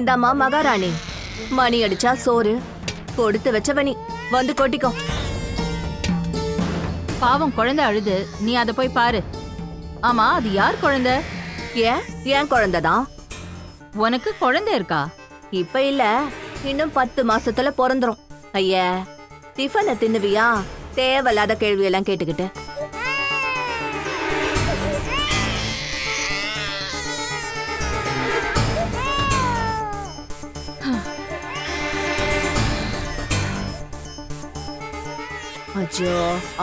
இந்தாம்மா மகாராணி? மணி அடிச்சா சோறு. கொடுத்து வச்சவனி வந்து கொட்டிக்கோ. பாவம் குழந்தை அழுது. நீ அதை போய் பாரு. ஆமா அது யார் குழந்தை? ஏன்? ஏன் குழந்தைதான் உனக்கு குழந்தை இருக்கா? இப்ப இல்ல. இன்னும் பத்து மாசத்துல பிறந்துரும். ஐயா டிஃபனை தின்னுவியா? தேவையில்லாத கேள்வி எல்லாம் கேட்டுக்கிட்டு. அச்சோ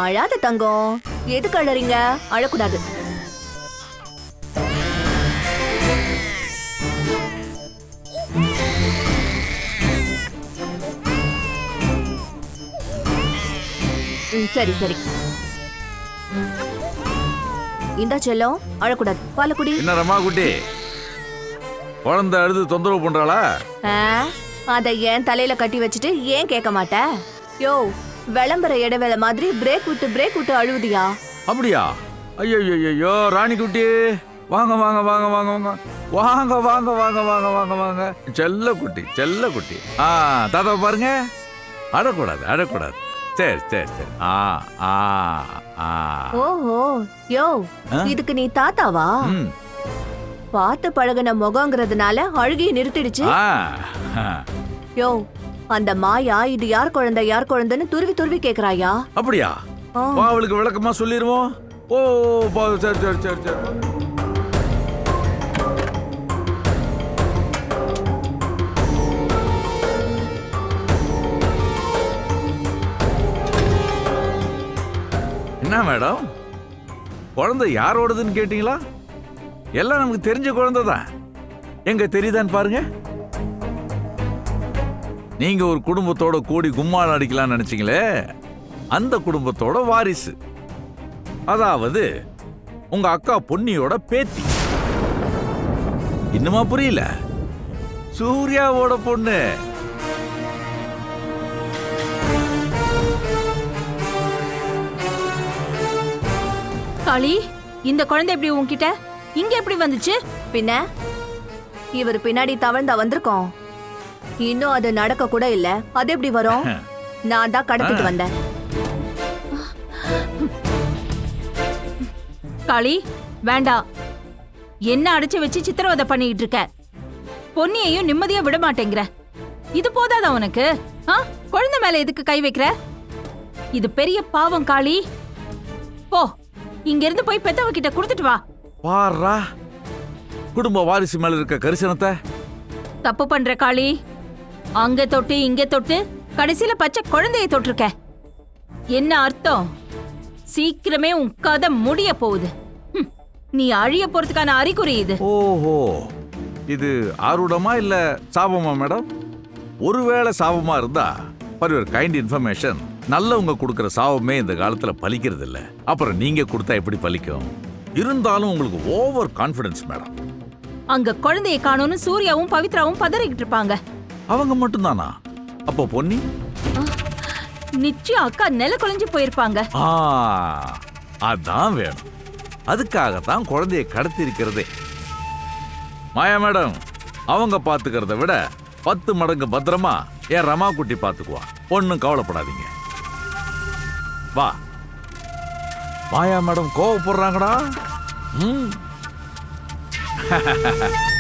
அழாத தங்கம். எதுக்கு அழறீங்க? அழக்கூடாது. சரி சரி. இந்த செல்லம் அழக்கூடாது. பாலக்குடி. என்ன ரமா குட்டி? குழந்தை அழுது தொந்தரவு பண்றாளா? அத ஏன் தலையில கட்டி வச்சுட்டு ஏன் கேட்க மாட்ட? யோ விளம்பர இடைவேளை மாதிரி பிரேக் விட்டு பிரேக் விட்டு அழுவுதியா? அப்படியா? ஐயோ ஐயோ ராணி குட்டி வாங்க வாங்க வாங்க வாங்க வாங்க. வாங்க வாங்க வாங்க வாங்க வாங்க வாங்க. செல்ல குட்டி செல்ல குட்டி. ஆ தாத்தா பாருங்க. அழக்கூடாது அழக்கூடாது. சரி சரி சரி. ஆ ஆ ஆ. ஓஹோ யோ? இதுக்கு நீ தாத்தாவா? பார்த்து பழகுன முகங்கிறதுனால அழுகிய நிறுத்திடுச்சு. யோ அந்த மாயா இது யார் குழந்தை யார் குழந்தைன்னு துருவி துருவி கேக்குறாயா? அப்படியா. வா அவளுக்கு விளக்கமா சொல்லிடுவோம் ஓ பா, சரி சரி சரி சரி. என்ன மேடம்? குழந்தை யாரோடதுன்னு கேட்டீங்களா? எல்லாம் நமக்கு தெரிஞ்ச குழந்தை தான் எங்க தெரியுதான்னு பாருங்க. நீங்க ஒரு குடும்பத்தோட கூடி கும்மாளம் அடிக்கலாம்னு நினைச்சீங்களே? அந்த குடும்பத்தோட வாரிசு. அதாவது உங்க அக்கா பொன்னியோட பேத்தி. இன்னுமா புரியல? சூர்யாவோட பொண்ணு. காளி இந்த குழந்தை எப்படி உன்கிட்ட? இங்க எப்படி வந்துச்சு? பின்ன? இவர் பின்னாடி தவழ்ந்தா வந்திருக்கோம். இன்னும் அது நடக்க கூட இல்ல. அது எப்படி வரும்? நான் தான் கடத்திட்டு வந்தேன். காளி வேண்டாம் என்ன அடைச்சு வச்சு சித்திரவதை பண்ணிட்டு இருக்க? பொன்னியையும் நிம்மதியா விட மாட்டேங்கிற. இது போதாதா உனக்கு? ஆ? குழந்தை மேல எதுக்கு கை வைக்கிற? இது பெரிய பாவம் காளி. போ இங்க இருந்து போய் பெத்தவ கிட்ட கொடுத்துட்டு வா. பாரா குடும்ப வாரிசு மேல இருக்க கரிசனத்தை தப்பு பண்ற காளி. அங்க தொட்டு இங்க தொட்டு கடைசியில பச்சை குழந்தைய தொட்டிருக்க. என்ன அர்த்தம்? சீக்கிரமே உன் கதை முடிய போகுது. நீ அழிய போறதுக்கான அறிகுறி இது. ஓஹோ. இது ஆர்வடமா இல்ல சாபமா மேடம்? ஒருவேளை சாபமா இருந்தா ஃபார் யுவர் கைண்ட் இன்ஃபர்மேஷன் நல்லவங்க கொடுக்குற சாபமே இந்த காலத்துல பலிக்கிறது இல்ல அப்புறம் நீங்க கொடுத்தா எப்படி பலிக்கும்? இருந்தாலும் உங்களுக்கு ஓவர் கான்ஃபிடன்ஸ் மேடம். அங்க குழந்தைய காணோம்னு சூர்யாவும் பவித்ராவும் பதறிக்கிட்டு இருப்பாங்க. அவங்க மட்டும்தானா? அப்போ பொன்னி? நிச்சயம் அக்கா நில குலைஞ்சு போயிருப்பாங்க. ஆ அதான் வேணும். அதுக்காகத்தான் குழந்தைய கடத்தி இருக்கிறதே மாயா மேடம் அவங்க பாத்துக்கிறத விட பத்து மடங்கு பத்திரமா என் ரமா குட்டி பாத்துக்குவா ஒன்னும் கவலைப்படாதீங்க. வா. மாயா மேடம் கோவப்படுறாங்கடா. ம். ha ha ha ha